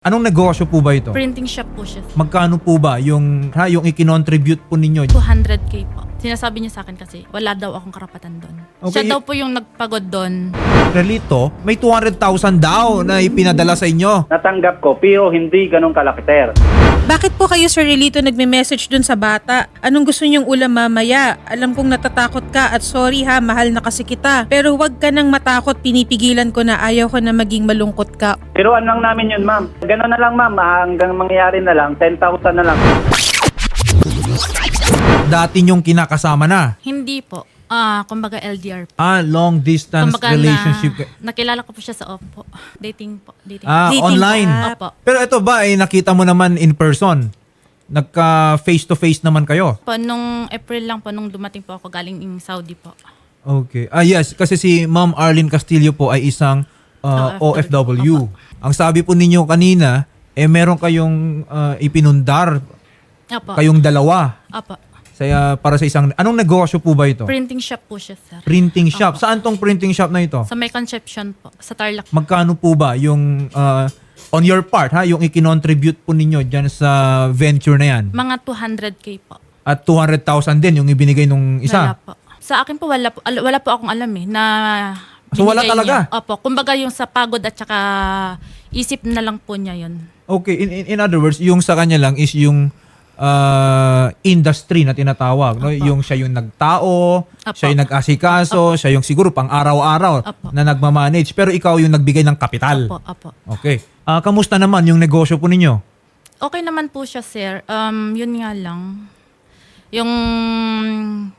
Anong negosyo po ba ito? Printing shop po siya. Magkano po ba yung, ha, yung ikinontribute po ninyo? 200k po. Sinasabi niya sa akin kasi wala daw akong karapatan doon. Okay, Siya daw po yung nagpagod doon. Relito, may 200,000 daw na ipinadala sa inyo. natanggap ko pero hindi ganun kalaki sir. Bakit po kayo, Sir Relito, nagme-message dun sa bata? Anong gusto niyong ulam mamaya? Alam kong natatakot ka at sorry ha, mahal na kasi kita. Pero huwag ka nang matakot, pinipigilan ko na ayaw ko na maging malungkot ka. Tiruan lang namin yun ma'am. Ganun na lang ma'am, ah, hanggang mangyari na lang, 10,000 na lang. Dati nyong kinakasama na. Hindi po. Ah, kumbaga LDR po. Ah, long distance Kumbaga relationship. na, nakilala ko po siya sa Oppo. Dating po. Dating. Ah, Dating online. app. Opo. Pero ito ba, eh, nakita mo naman in person? Nagka face-to-face naman kayo? Po, nung April lang po, nung dumating po ako galing in Saudi po. Okay. Ah, yes. Kasi si Ma'am Arlene Castillo po ay isang uh, OFW. OFW. Ang sabi po ninyo kanina, eh meron kayong uh, ipinundar, Opo. kayong dalawa. Opo. Sa, uh, para sa isang... Anong negosyo po ba ito? Printing shop po siya, sir. Printing shop. Saan tong printing shop na ito? Sa may conception po. Sa Tarlac. Magkano po ba yung uh, on your part ha, yung ikinontribute po ninyo diyan sa venture na yan? Mga 200k po. At 200,000 din yung ibinigay nung Wala isa. po. Sa akin po, wala po, al- wala po akong alam eh, na So, wala binigay talaga? Niya. Opo. Kumbaga yung sa pagod at saka isip na lang po niya yun. Okay, in, in, in other words, yung sa kanya lang is yung uh, industry na tinatawag, no? Apo. Yung siya yung nagtao, Apo. siya yung nag-asikaso, siya yung siguro pang araw-araw Apo. na nagmamanage, pero ikaw yung nagbigay ng kapital. Opo, opo. Okay. Ah, kamusta naman yung negosyo po ninyo? Okay naman po siya, sir. Um, yun nga lang. Yung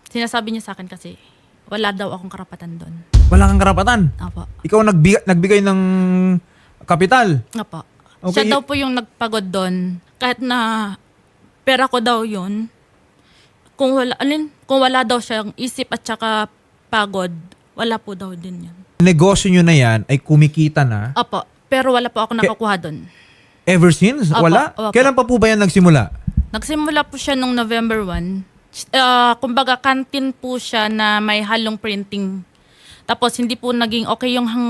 sinasabi niya sa akin kasi, wala daw akong karapatan doon. Wala kang karapatan. Opo. Ikaw nagbigay, nagbigay ng kapital. Opo. Okay, Siya daw po yung nagpagod doon. Kahit na pera ko daw yun. Kung wala, alin, kung wala daw siyang isip at saka pagod, wala po daw din yun. Negosyo nyo na yan ay kumikita na Opo. Pero wala po ako nakukuha doon. ever since? Opo, Wala? opo. Kailan pa po ba yan nagsimula? Nagsimula po siya nung November 1. Ah, kumbaga, canteen po siya na may halong printing. Tapos, hindi po naging okay yung hang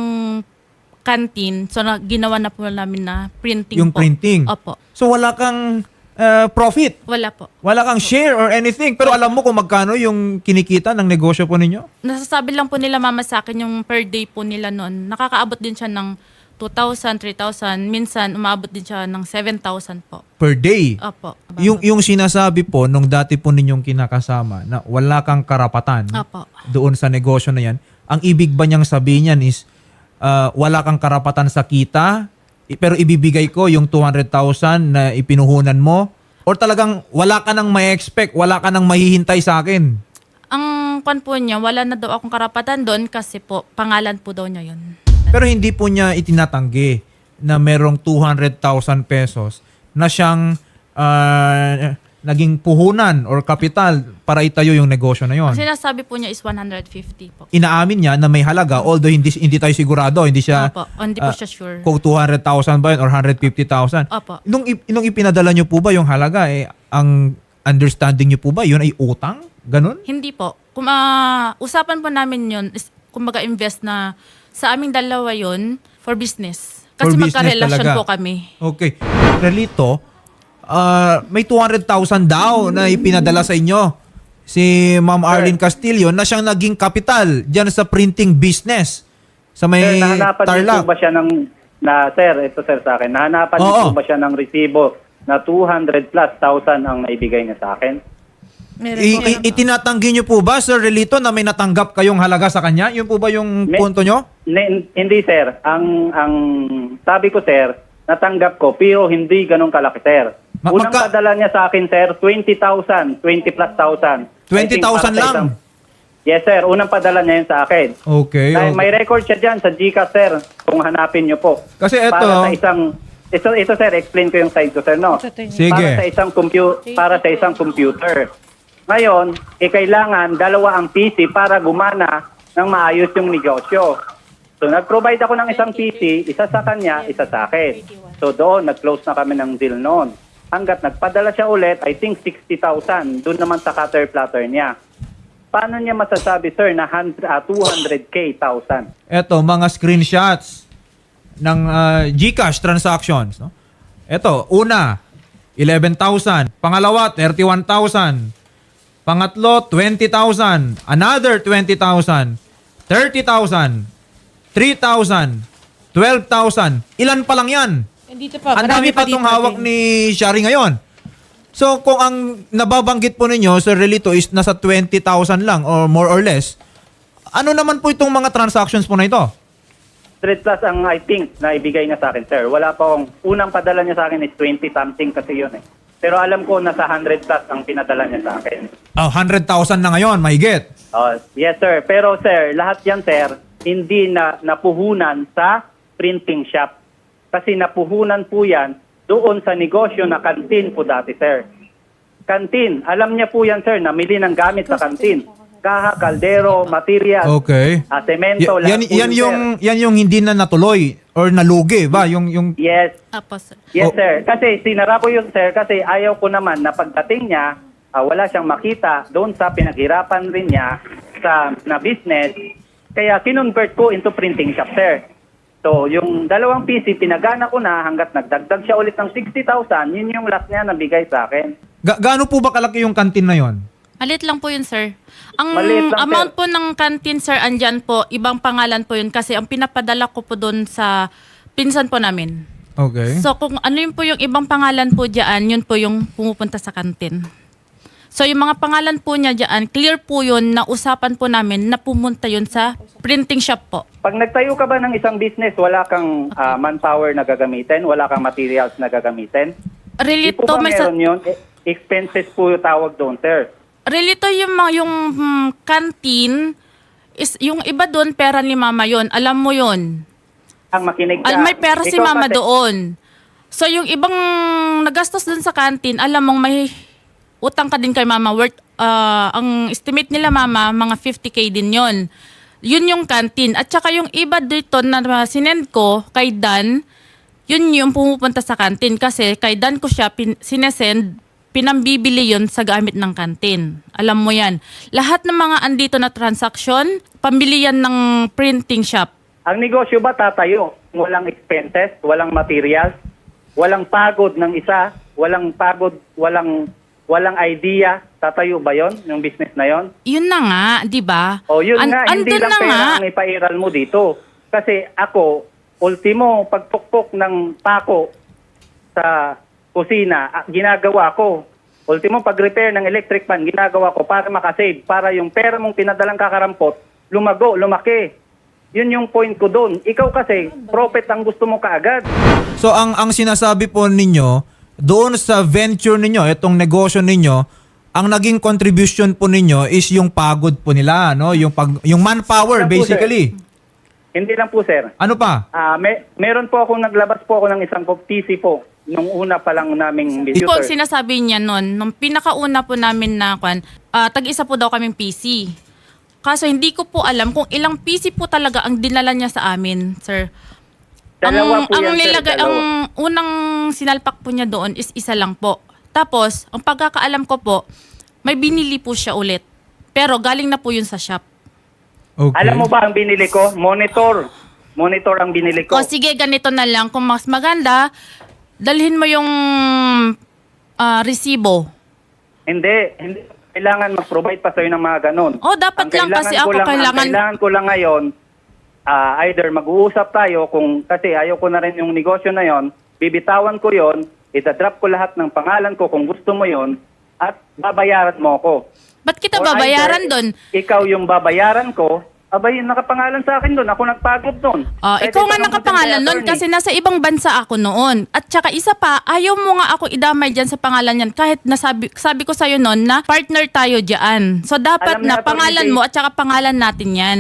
canteen. So, na, ginawa na po namin na printing Yung po. printing. Opo. So wala kang uh, profit? Wala po. Wala kang share or anything. Pero alam mo kung magkano yung kinikita ng negosyo po ninyo? Nasasabi lang po nila mama sa akin yung per day po nila noon. Nakakaabot din siya ng 2,000, 3,000. Minsan, umaabot din siya ng 7,000 po. Per day. Opo. Yung, yung sinasabi po nung dati po ninyong kinakasama na wala kang karapatan Opo. doon sa negosyo na yan, ang ibig ba niyang sabihin yan is uh, wala kang karapatan sa kita pero ibibigay ko yung 200,000 na ipinuhunan mo or talagang wala ka nang may expect, wala ka nang mahihintay sa akin? Ang kwan po niya, wala na daw akong karapatan doon kasi po, pangalan po daw niya yun. Pero hindi po niya itinatanggi na merong 200,000 pesos na siyang ah, naging puhunan or kapital para itayo yung negosyo na yon. Ang sinasabi po niya is 150 po. Inaamin niya na may halaga although hindi hindi tayo sigurado, hindi siya Opo. O, hindi po ah, siya sure. kung 200,000 ba yun or 150,000. Opo. Nung, ip- nung ipinadala niyo po ba yung halaga, eh, ang understanding niyo po ba yun ay utang? Ganon? Hindi po. Kung ah, usapan po namin yun, is, kumbaga invest na sa aming dalawa yun for business. For Kasi business magka-relasyon talaga. po kami. Okay. Relito, ah, may 200,000 daw na ipinadala sa inyo si Ma'am Arlene Castillo na siyang naging kapital diyan sa printing business sa Sir, may nahanapan niyo Tarlac. po ba siya ng, na, sir, ito sir sa akin, nahanapan niyo Oo. po ba siya ng resibo na 200 plus thousand ang naibigay niya sa akin? Meron I- po. i- itinatanggi niyo po ba, Sir Relito, na may natanggap kayong halaga sa kanya? Yun po ba yung May- punto nyo? Ne- hindi sir, ang ang sabi ko sir, natanggap ko pero hindi ganun kalaki sir. Ma- Unang magka- padala niya sa akin sir, 20,000, 20 plus thousand. I think 20,000 para sa lang? isang- Yes sir, unang padala niya yun sa akin. Okay. Dahil okay. may record siya dyan sa GCash sir, kung hanapin niyo po. Kasi ito- Para sa isang, ito, ito sir, explain ko yung side ko sir, no? Sige. Para sa isang, compu- para sa isang computer. Ngayon, eh, kailangan dalawa ang PC para gumana ng maayos yung negosyo. So, nag-provide ako ng isang PC, isa sa kanya, isa sa akin. So, doon, nag-close na kami ng deal noon. Hanggat nagpadala siya ulit, I think 60,000. Doon naman sa cutter platter niya. Paano niya masasabi, sir, na 100, ah, 200K, 1,000? Ito, mga screenshots ng ah, GCash transactions. No? Eto, una, 11,000. Pangalawa, 31,000. Pangatlo, 20,000. Another 20,000. 30,000. 3,000. 12,000. Ilan pa lang yan? Andito pa, Ang marami dami pa dito, itong hawak ni Shari ngayon. So, kung ang nababanggit po ninyo, Sir Relito, is nasa 20,000 lang or more or less, ano naman po itong mga transactions po na ito? 100 plus ang I think na ibigay niya sa akin, sir. Wala pa akong, unang padala niya sa akin is 20 something kasi yun eh. Pero alam ko nasa 100 plus ang pinadala niya sa akin. Oh, 100,000 na ngayon, may get. Oh, yes, sir. Pero, sir, lahat yan, sir, hindi na napuhunan sa printing shop. Kasi napuhunan po yan doon sa negosyo na kantin po dati, sir. Kantin. Alam niya po yan, sir, namili ng gamit sa kantin. Kaha, kaldero, material, Okay. ah, semento, Y- yan, po yan yun, yung sir. yan yung hindi na natuloy or nalugi ba yung yung Yes, Apo, sir. Yes, Oh. sir. Kasi sinara ko yun, sir, kasi ayaw ko naman na pagdating niya, ah, wala siyang makita doon sa pinaghirapan rin niya sa na business. Kaya kinonvert ko into printing shop, sir. So, yung dalawang PC, pinagana ko na hanggat nagdagdag siya ulit ng 60,000, yun yung last niya nabigay sa akin. ga- gaano po ba kalaki yung kantin na yon? Maliit lang po yun, sir. Ang Maliit lang, amount sir. po ng canteen, sir, andyan po, ibang pangalan po yun kasi ang pinapadala ko po doon sa pinsan po namin. Okay. So kung ano yun po yung ibang pangalan po dyan, yun po yung pumupunta sa kantin. So yung mga pangalan po niya dyan, clear po yun na usapan po namin na pumunta yun sa printing shop po. Pag nagtayo ka ba ng isang business, wala kang ah, manpower na gagamitin, wala kang materials na gagamitin? Really Di po to, ba may sa- meron yun? E- Expenses po yung tawag doon, sir. really to yung, mga- yung hmm, canteen, is, yung iba doon, pera ni mama yon Alam mo yon Ang makinig ka. Al may pera si Ikaw mama kasi- doon. So yung ibang nagastos dun sa canteen, alam mong may utang ka din kay mama worth ah, ang estimate nila mama mga 50k din yon. Yun yung canteen. At saka yung iba dito na sinend ko kay Dan, yun yung pumupunta sa canteen kasi kay Dan ko siya pin, sinesend pinambibili yon sa gamit ng canteen. Alam mo yan. Lahat ng mga andito na transaction, pambili yan ng printing shop. Ang negosyo ba tatayo? Walang expenses, walang materials, walang pagod ng isa, walang pagod, walang walang idea. Tatayo ba 'yon, yung business na 'yon? Yun na nga, di ba? O yun An- nga, hindi andun lang na pera nga. ang ipairal mo dito. Kasi ako, ultimo, pagpukpok ng pako sa kusina, ah, ginagawa ko. Ultimo, pag-repair ng electric fan, ginagawa ko para makasave, para yung pera mong pinadalang kakarampot, lumago, lumaki. Yun yung point ko doon. Ikaw kasi, profit ang gusto mo kaagad. So ang ang sinasabi po ninyo doon sa venture ninyo, itong negosyo ninyo, ang naging contribution po ninyo is yung pagod po nila, no? Yung pag yung manpower Yan po, basically. Hindi lang po, sir. Ano pa? Ah, may, meron po akong naglabas po ako ng isang PC po nung una pa lang naming Ito po ang sinasabi niya nun, nung pinakauna po namin na kwan, ah, tag-isa po daw kaming PC. Kaso hindi ko po alam kung ilang PC po talaga ang dinala niya sa amin, sir. Dalawa ang, po ang yan, sir, nilagay, dalawa. ang unang sinalpak po niya doon is isa lang po. Tapos, ang pagkakaalam ko po, may binili po siya ulit. Pero galing na po yun sa shop. Okay. Alam mo ba ang binili ko? Monitor. Monitor ang binili ko. O sige, ganito na lang. Kung mas maganda, dalhin mo yung ah, resibo. Hindi, hindi kailangan mag-provide pa sa'yo ng mga ganun. Oh, dapat Ang lang kasi kailangan ko ako lang, ang kailangan- kailangan ko lang ngayon, ah, either mag-uusap tayo kung kasi ayaw ko na rin yung negosyo na yon, bibitawan ko yon, itadrop ko lahat ng pangalan ko kung gusto mo yon, at babayaran mo ako. Ba't kita Or babayaran doon? Ikaw yung babayaran ko, abay, nakapangalan sa akin doon. Ako nagpagod doon. Ah, Pwede ikaw nga nakapangalan attorney. kasi nasa ibang bansa ako noon. At saka isa pa, ayaw mo nga ako idamay dyan sa pangalan yan kahit nasabi sabi ko sa'yo noon na partner tayo dyan. So dapat Alam na na, pangalan mo at saka pangalan natin yan.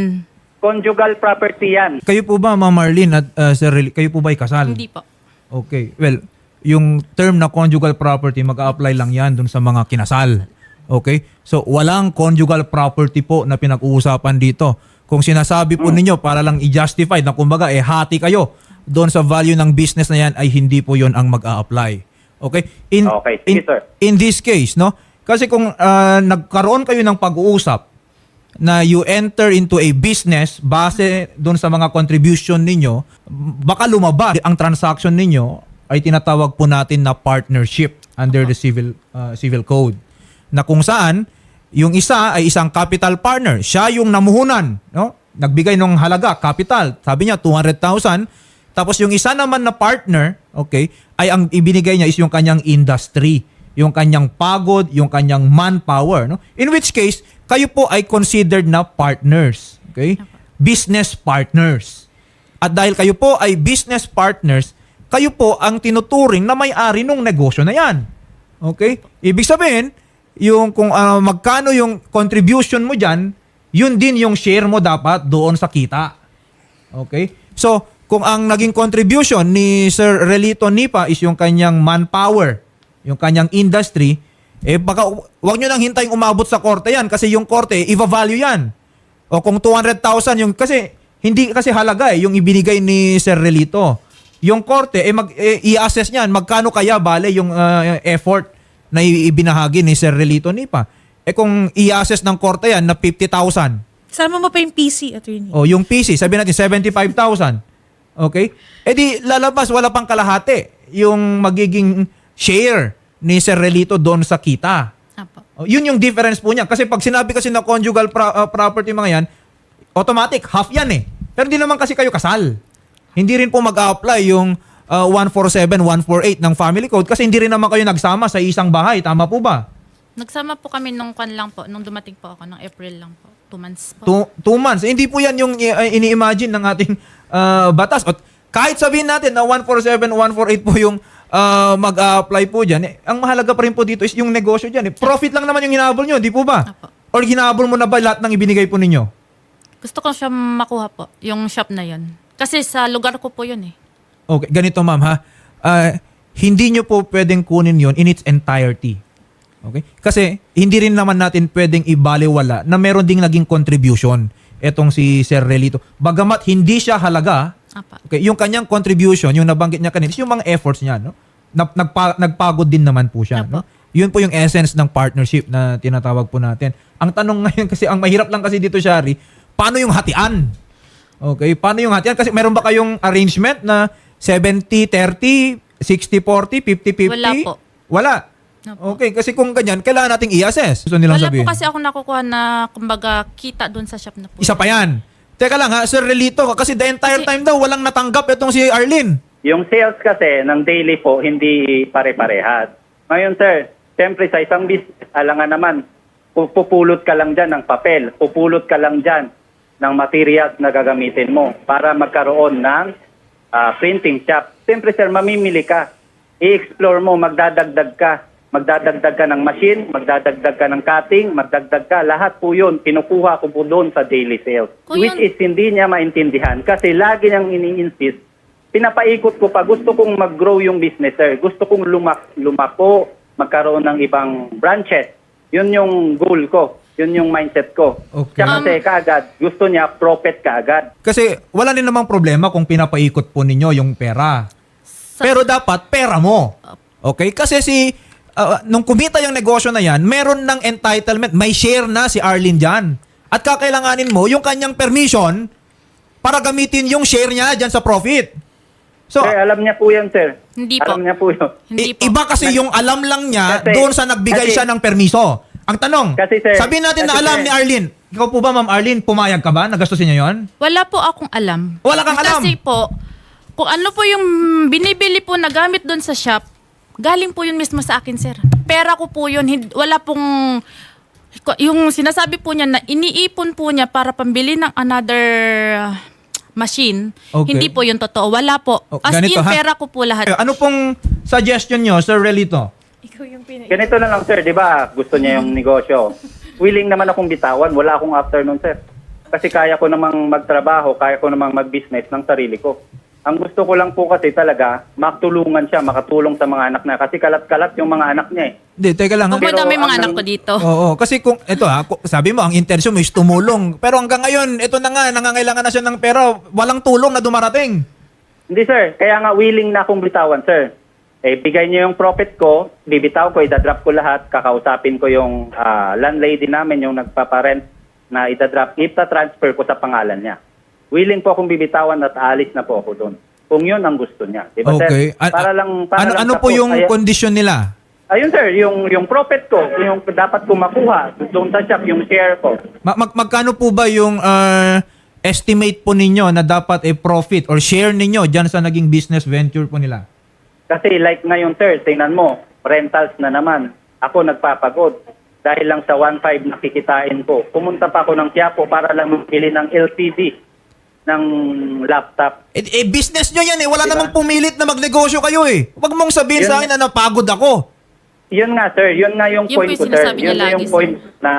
Conjugal property yan. Kayo po ba, Ma'am Marlene at uh, Sir Rel- kayo po ba kasal? Hindi po. Okay. Well, yung term na conjugal property, mag-a-apply lang yan dun sa mga kinasal. Okay? So, walang conjugal property po na pinag-uusapan dito. Kung sinasabi po ninyo para lang i-justify na kumbaga eh hati kayo doon sa value ng business na yan ay hindi po yon ang mag-a-apply. Okay? In, Okay, sige, in, sir. in this case, no? Kasi kung ah, nagkaroon kayo ng pag-uusap na you enter into a business base doon sa mga contribution ninyo, baka lumaba ang transaction ninyo ay tinatawag po natin na partnership under the civil uh, civil code na kung saan yung isa ay isang capital partner. Siya yung namuhunan, no? Nagbigay ng halaga, capital. Sabi niya 200,000. Tapos yung isa naman na partner, okay, ay ang ibinigay niya is yung kanyang industry, yung kanyang pagod, yung kanyang manpower, no? In which case, kayo po ay considered na partners, okay? Business partners. At dahil kayo po ay business partners, kayo po ang tinuturing na may-ari ng negosyo na yan. Okay? Ibig sabihin, yung kung ah, magkano yung contribution mo dyan, yun din yung share mo dapat doon sa kita. Okay? So, kung ang naging contribution ni Sir Relito Nipa is yung kanyang manpower, yung kanyang industry, eh baka wag nyo nang hintayin umabot sa korte yan kasi yung korte, i-value yan. O kung 200,000 yung kasi hindi kasi halaga eh yung ibinigay ni Sir Relito. Yung korte eh, mag, eh, i-assess niyan magkano kaya bale yung uh, effort na ibinahagi ni Sir Relito Nipa. Eh kung i-assess ng korte yan na 50,000. Sama mo pa yung PC, attorney. O yung PC, sabi natin 75,000. Okay? Eh di lalabas wala pang kalahati yung magiging share ni Sir Relito doon sa kita. Apo. Oh, yun yung difference po niya. Kasi pag sinabi kasi na conjugal pro- uh, property mga yan, automatic, half yan eh. Pero hindi naman kasi kayo kasal. Hindi rin po mag-apply yung uh, 147, 148 ng family code kasi hindi rin naman kayo nagsama sa isang bahay. Tama po ba? Nagsama po kami nung kwan lang po, nung dumating po ako, nung April lang po. Two months po. Two, two months. Hindi po yan yung uh, ini-imagine ng ating uh, batas. At kahit sabihin natin na 147, 148 po yung uh, mag-apply po dyan, eh, ang mahalaga pa rin po dito is yung negosyo dyan. Eh. Profit lang naman yung hinabol nyo, di po ba? Apo. Or hinabol mo na ba lahat ng ibinigay po ninyo? Gusto ko siya makuha po, yung shop na yun. Kasi sa lugar ko po yun eh. Okay, ganito ma'am ha. Ah, hindi nyo po pwedeng kunin yon in its entirety. Okay? Kasi hindi rin naman natin pwedeng ibaliwala na meron ding naging contribution etong si Sir Relito. Bagamat hindi siya halaga, Apa. okay, yung kanyang contribution, yung nabanggit niya kanina, yung mga efforts niya, no? Nag, nagpa, nagpagod din naman po siya, Apo. no? Yun po yung essence ng partnership na tinatawag po natin. Ang tanong ngayon kasi, ang mahirap lang kasi dito, Shari, paano yung hatian? Okay, paano yung hatian? Kasi meron ba kayong arrangement na 70-30, 60-40, 50-50? Wala po. Wala. Opo. Okay, kasi kung ganyan, kailangan nating i-assess. Gusto nilang Wala sabihin. po kasi ako nakukuha na, kumbaga, kita doon sa shop na po. Isa pa yan. Teka lang ha, Sir Relito, kasi the entire Kasi- time daw, walang natanggap itong si Arlene. Yung sales kasi ng daily po, hindi pare-parehas. Ngayon sir, siyempre sa isang business, alangan naman, pu- pupulot ka lang dyan ng papel, pupulot ka lang dyan ng materials na gagamitin mo para magkaroon ng ah, printing shop. Siyempre sir, mamimili ka. I-explore mo, magdadagdag ka. Magdadagdag ka ng machine, magdadagdag ka ng cutting, magdagdag ka. Lahat po yun, kinukuha ko po doon sa daily sales. Kung Which yun- is hindi niya maintindihan kasi lagi niyang ini-insist pinapaikot ko pa. Gusto kong mag-grow yung business, sir. Gusto kong lumak lumako, magkaroon ng ibang branches. Yun yung goal ko. Yun yung mindset ko. Okay. Siya kasi kaagad, gusto niya profit kaagad. Kasi wala din namang problema kung pinapaikot po ninyo yung pera. Pero dapat pera mo. Okay? Kasi si uh, nung kumita yung negosyo na yan, meron ng entitlement, may share na si Arlene diyan. At kakailanganin mo yung kanyang permission para gamitin yung share niya diyan sa profit. So, sir, alam niya po yan, sir. Hindi po. Alam niya po yun. Hindi i- po. iba kasi yung alam lang niya Kasi- doon sa nagbigay kasi- siya ng permiso. Ang tanong, Kasi, sir, sabihin natin na kasi, alam sir- ni Arlene. Ikaw po ba, Ma'am Arlene, pumayag ka ba? Nagastusin niya yon? Wala po akong alam. Wala kang alam? Kasi po, kung ano po yung binibili po na gamit doon sa shop, galing po yun mismo sa akin, sir. Pera ko po yun. Wala pong... Yung sinasabi po niya na iniipon po niya para pambili ng another uh, machine, Okay. hindi po yun totoo. Wala po. Oh, As ganito, in, ha? pera ko po lahat. Eh, Ano pong suggestion nyo, Sir Relito? Ganito na lang, sir. Di ba? Gusto niya yung negosyo. Willing naman akong bitawan. Wala akong afternoon, sir. Kasi kaya ko namang magtrabaho, kaya ko namang mag-business ng sarili ko. Ang gusto ko lang po kasi talaga, makatulungan siya, makatulong sa mga anak na. Kasi kalat-kalat yung mga anak niya eh. Hindi, teka lang. mo Pero dami mga anak ko dito. Oo, kasi kung ito ha, ku- sabi mo ang intention mo is tumulong. Pero hanggang ngayon, ito na nga, nangangailangan na siya ng pera, walang tulong na dumarating. Hindi sir, kaya nga willing na akong bitawan sir. Eh, bigay niyo yung profit ko, bibitaw ko, idadrop ko lahat, kakausapin ko yung ah, landlady namin, yung nagpaparent na idadrop, ita-transfer ko sa pangalan niya. Willing po akong bibitawan at alis na po ako doon. kung yun ang gusto niya. Di ba, Okay. sir? Para lang, para ano lang ano sa po yung kaya- kondisyon nila? Ayun sir, yung yung profit ko, yung dapat ko makuha doon sa shop, yung share ko. Ma- mag- magkano po ba yung ah, estimate po ninyo na dapat a profit or share ninyo dyan sa naging business venture po nila? Kasi like ngayon sir, tingnan mo, rentals na naman. Ako nagpapagod. Dahil lang sa 1.5 na kikitain ko. Pumunta pa ako ng Quiapo para lang mabili ng LCD ng laptop. Eh, eh, business nyo yan eh. Wala Diba? namang pumilit na magnegosyo kayo eh. Huwag mong sabihin Yun sa akin na napagod ako. Yun nga sir, yun nga yung Yun po point yung ko sir. Yun na yung sir. point na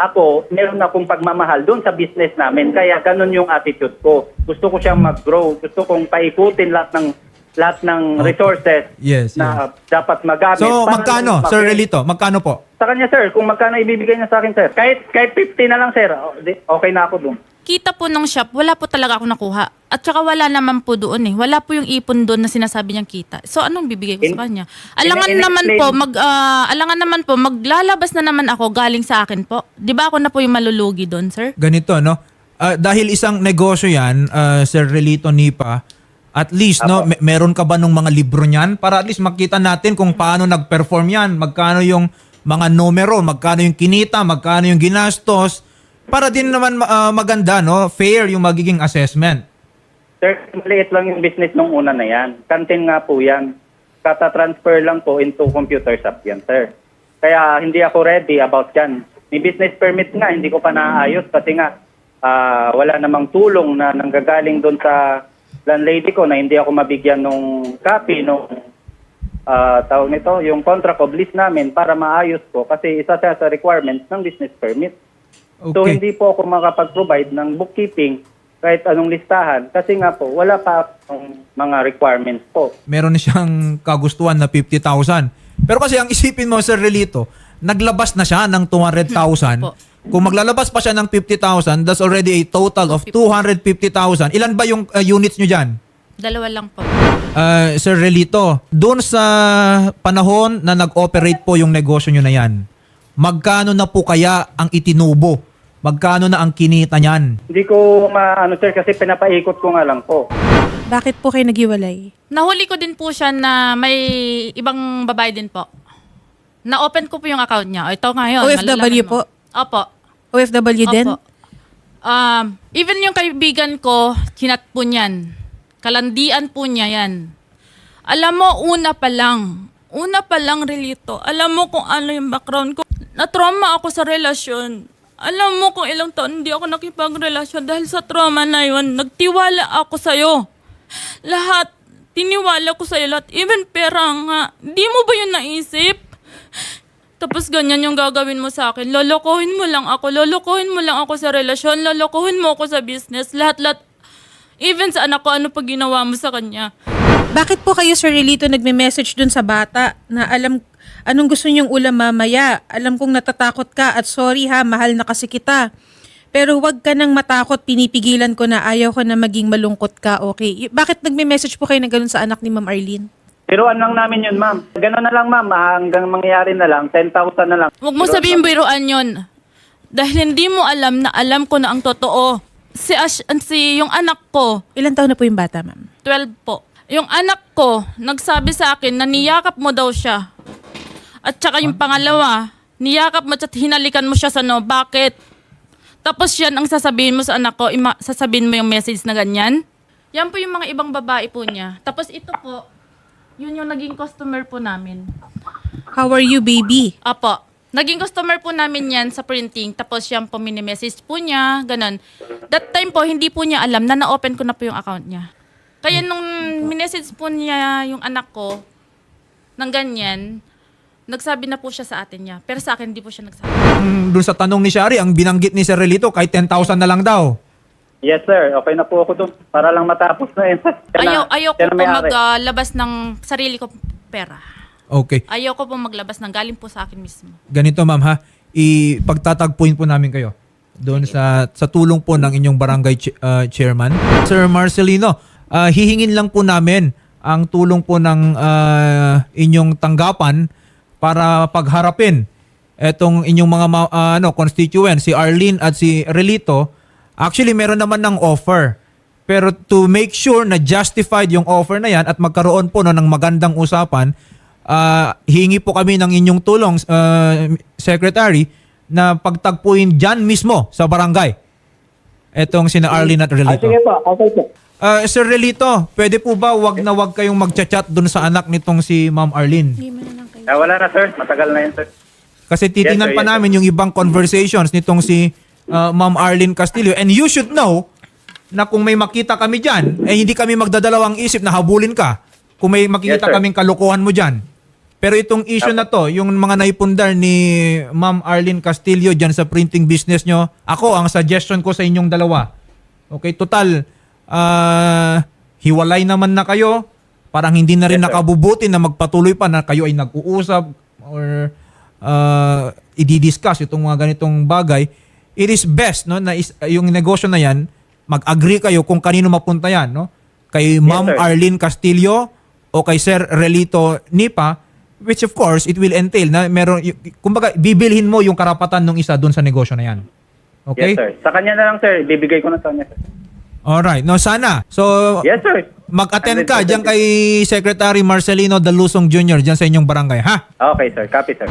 ako, meron akong pagmamahal doon sa business namin. Kaya ganun yung attitude ko. Gusto ko siyang mag-grow. Gusto kong paikutin lahat ng lahat ng Okay. resources Yes, na dapat magamit. So, para magkano, Sir Relito? Magkano po? Sa kanya, sir, kung magkano ibibigay niya sa akin, sir. Kahit, kahit 50 na lang, sir. o, di- Okay na ako doon. Kita po ng shop, wala po talaga ako nakuha. At saka wala naman po doon eh. Wala po yung ipon doon na sinasabi niyang kita. So anong bibigay ko In- sa kanya? Alangan in- naman po, mag ah, alangan naman po maglalabas na naman ako galing sa akin po. 'Di ba ako na po yung malulugi doon, sir? Ganito, no? Ah, dahil isang negosyo yan, ah, Sir Relito Nipa, at least, no, me- meron ka ba nung mga libro niyan? Para at least makita natin kung paano nag-perform yan, magkano yung mga numero, magkano yung kinita, magkano yung ginastos, para din naman ah, maganda, no? Fair yung magiging assessment. Sir, maliit lang yung business nung una na yan. Kantin nga po yan. Kata-transfer lang po into computer shop yan, sir. Kaya hindi ako ready about yan. May business permit nga, hindi ko pa naayos kasi nga ah, wala namang tulong na nanggagaling doon sa landlady ko na hindi ako mabigyan nung copy nung ah, tawag nito, yung contract of lease namin para maayos ko kasi isa siya sa requirements ng business permit. So Okay. hindi po ako makapag-provide ng bookkeeping kahit anong listahan kasi nga po wala pa akong mga requirements po. meron na siyang kagustuhan na 50,000. Pero kasi ang isipin mo, Sir Relito, naglabas na siya ng 200,000. Po. Kung maglalabas pa siya ng 50,000, that's already a total of 250,000. Ilan ba yung uh, units nyo dyan? Dalawa lang po. Uh, Sir Relito, doon sa panahon na nag-operate po yung negosyo nyo na yan, magkano na po kaya ang itinubo? Magkano na ang kinita niyan? Hindi ko maano sir kasi pinapaikot ko nga lang po. Bakit po kayo naghiwalay? Nahuli ko din po siya na may ibang babae din po. Na-open ko po yung account niya. O, Ito ngayon. OFW malalaman mo. po? Opo. OFW din? Opo. Um, even yung kaibigan ko, chinat po niyan. Kalandian po niya yan. Alam mo, una pa lang, una pa lang, Relito, alam mo kung ano yung background ko. Na-trauma ako sa relasyon. Alam mo kung ilang taon hindi ako nakipagrelasyon dahil sa trauma na yun. Nagtiwala ako sa'yo. Lahat, tiniwala ko sa'yo lahat. Even pera nga. Di mo ba yun naisip? Tapos ganyan yung gagawin mo sa akin. Lolokohin mo lang ako. Lolokohin mo lang ako sa relasyon. Lolokohin mo ako sa business. Lahat-lahat. Even sa anak ko, ano pa ginawa mo sa kanya. Bakit po kayo, Sir Relito, nagme-message dun sa bata na alam anong gusto niyong ulam mamaya? Alam kong natatakot ka at sorry ha, mahal na kasi kita. Pero huwag ka nang matakot, pinipigilan ko na ayaw ko na maging malungkot ka, okay? Bakit nagme-message po kayo na ganun sa anak ni Ma'am Arlene? Tiruan lang namin yun ma'am. Ganun na lang ma'am. Ah, Hanggang mangyari na lang. 10,000 na lang. Huwag mo sabihin biruan yon. Dahil hindi mo alam na alam ko na ang totoo. Si, Ash, si yung anak ko, Ilan taon na po yung bata, ma'am? 12 po. Yung anak ko, nagsabi sa akin na niyakap mo daw siya. At saka yung pangalawa, niyakap mo at hinalikan mo siya sa no. Bakit? Tapos yan ang sasabihin mo sa anak ko, ima- sasabihin mo yung message na ganyan. Yan po yung mga ibang babae po niya. Tapos ito po, yun yung naging customer po namin. How are you, baby? Apo. Naging customer po namin yan sa printing. Tapos yan po mini-message po niya, ganun. That time po, hindi po niya alam na na-open ko na po yung account niya. Kaya nung minessage po niya yung anak ko ng ganyan, nagsabi na po siya sa atin niya. Pero sa akin, hindi po siya nagsabi. Mm, doon sa tanong ni Shari, ang binanggit ni Sir Relito, kahit 10,000 na lang daw. Yes sir. Okay na po ako doon. Para lang matapos na yun. Yan Ayaw, na- ayaw ko yan na po may-ari. maglabas ng sarili ko pera. Okay. Ayaw ko po maglabas ng galing po sa akin mismo. Ganito ma'am ha, ipagtatagpuin po namin kayo doon sa sa tulong po ng inyong barangay ch- uh, chairman. Sir Marcelino, uh, hihingin lang po namin ang tulong po ng uh, inyong tanggapan para pagharapin etong inyong mga uh, ano constituent si Arlene at si Relito. Actually meron naman ng offer. Pero to make sure na justified yung offer na yan at magkaroon po no, ng magandang usapan, ah, hingi po kami ng inyong tulong, ah, Secretary, na pagtagpuin dyan mismo sa barangay. Etong sina Arlene at Ah, Relito. sige po, okay po. Ah, Sir Relito, pwede po ba wag na wag kayong magchat-chat dun sa anak nitong si Ma'am Arlene? Ah, wala na sir, matagal na yun sir. Kasi titingnan Yes, sir, pa yes, namin yung ibang conversations nitong si uh, Ma'am Arlene Castillo. And you should know na kung may makita kami dyan, eh hindi kami magdadalawang isip na habulin ka kung may makikita Yes, sir. kaming kalokohan mo dyan. Pero itong issue na to, yung mga naipundar ni Ma'am Arlene Castillo dyan sa printing business nyo, ako, ang suggestion ko sa inyong dalawa, okay, total, ah, hiwalay naman na kayo, parang hindi na rin Yes, nakabubuti na magpatuloy pa na kayo ay nag-uusap or uh, i-discuss itong mga ganitong bagay, it is best no na is, yung negosyo na yan, mag-agree kayo kung kanino mapunta yan, no? Kay Ma'am sir. Arlene Castillo o kay Sir Relito Nipa, which of course it will entail na meron kumbaga bibilhin mo yung karapatan ng isa doon sa negosyo na yan. Okay? Yes sir. Sa kanya na lang sir, bibigay ko na sa kanya sir. Alright. No, sana. So, Yes sir. mag-attend ka 100%. diyan kay Secretary Marcelino Dalusong Jr. diyan sa inyong barangay, ha? Okay sir, copy sir.